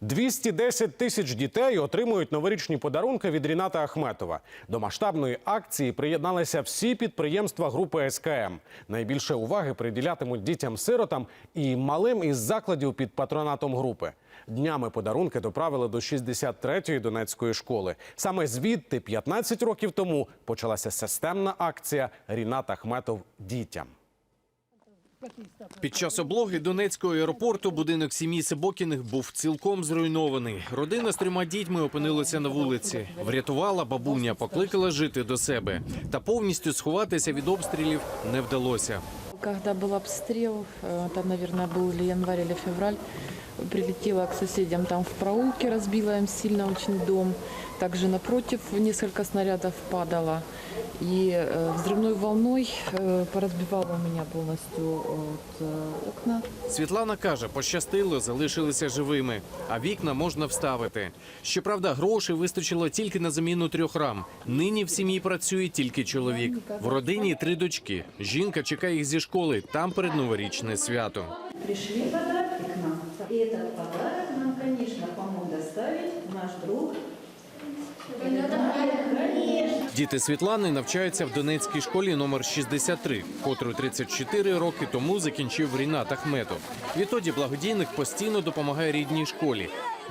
210 тисяч дітей отримують новорічні подарунки від Ріната Ахметова. До масштабної акції приєдналися всі підприємства групи СКМ. Найбільше уваги приділятимуть дітям-сиротам і малим із закладів під патронатом групи. Днями подарунки доправили до 63-ї Донецької школи. Саме звідти 15 років тому почалася системна акція Рінат Ахметов дітям. Під час облоги Донецького аеропорту будинок сім'ї Сибокіних був цілком зруйнований. Родина з трьома дітьми опинилася на вулиці. Врятувала бабуня, покликала жити до себе. Та повністю сховатися від обстрілів не вдалося. Когда был обстрел, э, это, наверное, был или январь, или февраль, прилетела к соседям там в проулке, разбила им сильно очень дом. Также напротив несколько снарядов падало. И э, взрывной волной э, поразбивало у меня полностью вот, э, окна. Світлана каже, пощастило, залишилися живими, а вікна можна вставити. Щоправда, грошей вистачило тільки на заміну трьох рам. Нині в сім'ї працює тільки чоловік. В родині три дочки. Жінка чекає їх зі школи. Там передноворічне свято. Пришли подарки к нам. И этот подарок нам, конечно, помог доставить наш друг. Діти Світлани навчаються в Донецькій школі номер 63, котру 34 роки тому закінчив Рінат Ахметов. Відтоді благодійник постійно допомагає рідній школі.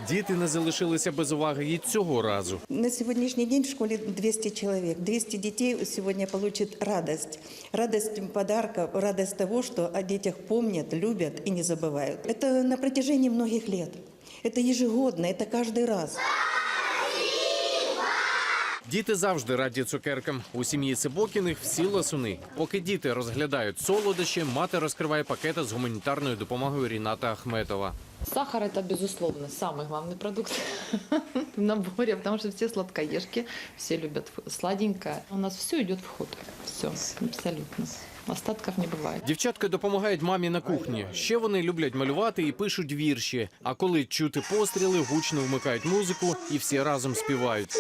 Діти не залишилися без уваги і цього разу. На сегодняшний день в школе 200 человек. 200 детей сегодня получат радость. Радость подарка, радость того, что о детях помнят, любят и не забывают. Это на протяжении многих лет. Это ежегодно, это каждый раз. Діти завжди раді цукеркам. У сім'ї Сибокіних всі ласуни. Поки діти розглядають солодощі, мати розкриває пакети з гуманітарною допомогою Ріната Ахметова. Сахар это, безусловно, самый главный продукт в наборе, потому что все сладкоежки, все любят сладенькое. У нас все идет в ход. Все, абсолютно. Остатков не бывает. Дівчатка допомагають мамі на кухні. Ще вони люблять малювати і пишуть вірші. А коли чути постріли, гучно вмикають музику і всі разом співають.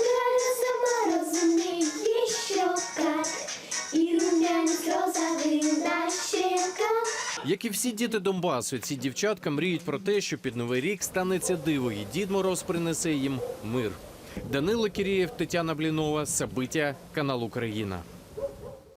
Як і всі діти Донбасу, ці дівчатка мріють про те, що під новий рік станеться диво, і Дід Мороз принесе їм мир. Данило Кірієв, Тетяна Блінова, Сабиття, канал Україна.